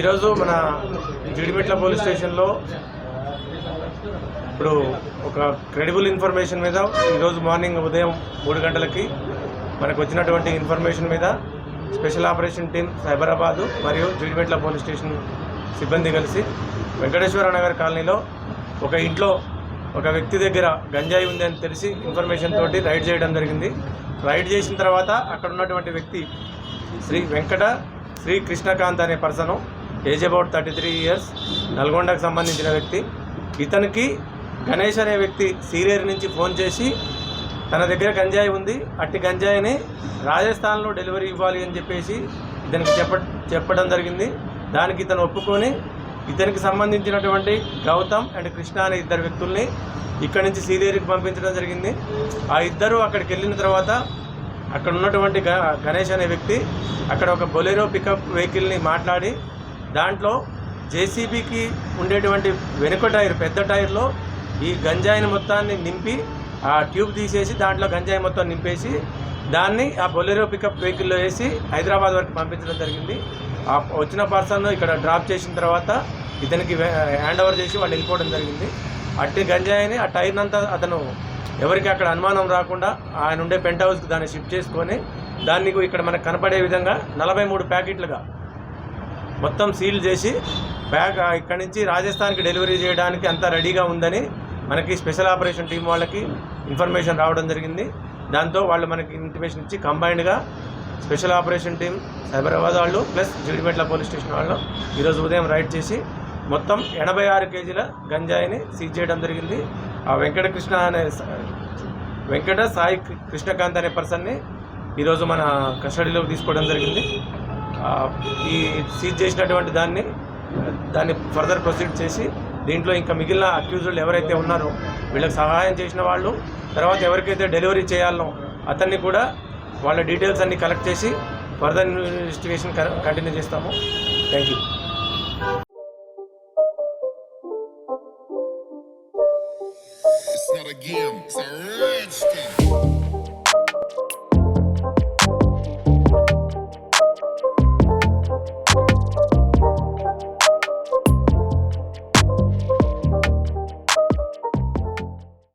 ఈరోజు మన జిడిమిట్ల పోలీస్ స్టేషన్లో ఇప్పుడు ఒక క్రెడిబుల్ ఇన్ఫర్మేషన్ మీద ఈరోజు మార్నింగ్ ఉదయం మూడు గంటలకి మనకు వచ్చినటువంటి ఇన్ఫర్మేషన్ మీద స్పెషల్ ఆపరేషన్ టీం సైబరాబాదు మరియు జిడిమిట్ల పోలీస్ స్టేషన్ సిబ్బంది కలిసి వెంకటేశ్వర నగర్ కాలనీలో ఒక ఇంట్లో ఒక వ్యక్తి దగ్గర గంజాయి ఉంది అని తెలిసి ఇన్ఫర్మేషన్ తోటి రైడ్ చేయడం జరిగింది. రైడ్ చేసిన తర్వాత అక్కడ ఉన్నటువంటి వ్యక్తి శ్రీ వెంకట శ్రీ కృష్ణకాంత్ అనే person age about thirty three years నల్గొండకు సంబంధించిన వ్యక్తి. ఇతనికి గణేష్ అనే వ్యక్తి సీరియర్ నుంచి ఫోన్ చేసి తన దగ్గర గంజాయి ఉంది అట్టి గంజాయిని రాజస్థాన్లో డెలివరీ ఇవ్వాలి అని చెప్పేసి ఇతనికి చెప్ప చెప్పడం జరిగింది. దానికి ఇతను ఒప్పుకొని ఇతనికి సంబంధించినటువంటి గౌతమ్ అండ్ కృష్ణ అనే ఇద్దరు వ్యక్తుల్ని ఇక్కడి నుంచి సీరియర్కి పంపించడం జరిగింది. ఆ ఇద్దరు అక్కడికి వెళ్ళిన తర్వాత అక్కడ ఉన్నటువంటి గ గణేష్ అనే వ్యక్తి అక్కడ ఒక బొలెరో పికప్ వెహికల్ని మాట్లాడి దాంట్లో జేసీబీకి ఉండేటువంటి వెనుక టైర్ పెద్ద టైర్లో ఈ గంజాయిని మొత్తాన్ని నింపి ఆ ట్యూబ్ తీసేసి దాంట్లో గంజాయి మొత్తం నింపేసి దాన్ని ఆ బొలెరో పికప్ వెహికల్లో వేసి హైదరాబాద్ వరకు పంపించడం జరిగింది. ఆ వచ్చిన పర్సన్ ఇక్కడ డ్రాప్ చేసిన తర్వాత ఇతనికి హ్యాండ్ ఓవర్ చేసి వాళ్ళు వెళ్ళిపోవడం జరిగింది. అట్టి గంజాయిని ఆ టైర్ అంతా అతను ఎవరికి అక్కడ అనుమానం రాకుండా ఆయన ఉండే పెంట్ హౌస్కి దాన్ని షిఫ్ట్ చేసుకొని దాన్ని ఇక్కడ మనకు కనపడే విధంగా నలభై మూడు ప్యాకెట్లుగా మొత్తం సీల్ చేసి బ్యాగ్ ఇక్కడి నుంచి రాజస్థాన్కి డెలివరీ చేయడానికి అంతా రెడీగా ఉందని మనకి స్పెషల్ ఆపరేషన్ టీం వాళ్ళకి ఇన్ఫర్మేషన్ రావడం జరిగింది. దాంతో వాళ్ళు మనకి ఇంటిమేషన్ ఇచ్చి కంబైన్డ్గా స్పెషల్ ఆపరేషన్ టీం సైబరాబాద్ వాళ్ళు ప్లస్ జీడిమెట్ల పోలీస్ స్టేషన్ వాళ్ళు ఈరోజు ఉదయం రైడ్ చేసి మొత్తం ఎనభై ఆరు కేజీల గంజాయిని సీజ్ చేయడం జరిగింది. ఆ వెంకటకృష్ణ అనే వెంకట సాయి కృష్ణకాంత్ అనే పర్సన్ని ఈరోజు మన కస్టడీలోకి తీసుకోవడం జరిగింది. ఈ సీజ్ చేసినటువంటి దాన్ని దాన్ని ఫర్దర్ ప్రొసీడ్ చేసి దీంట్లో ఇంకా మిగిలిన అక్యూజులు ఎవరైతే ఉన్నారో వీళ్ళకి సహాయం చేసిన వాళ్ళు తర్వాత ఎవరికైతే డెలివరీ చేయాలనో అతన్ని కూడా వాళ్ళ డీటెయిల్స్ అన్ని కలెక్ట్ చేసి ఫర్దర్ ఇన్వెస్టిగేషన్ కంటిన్యూ చేస్తాము thank you It's not a game, it's a rage game.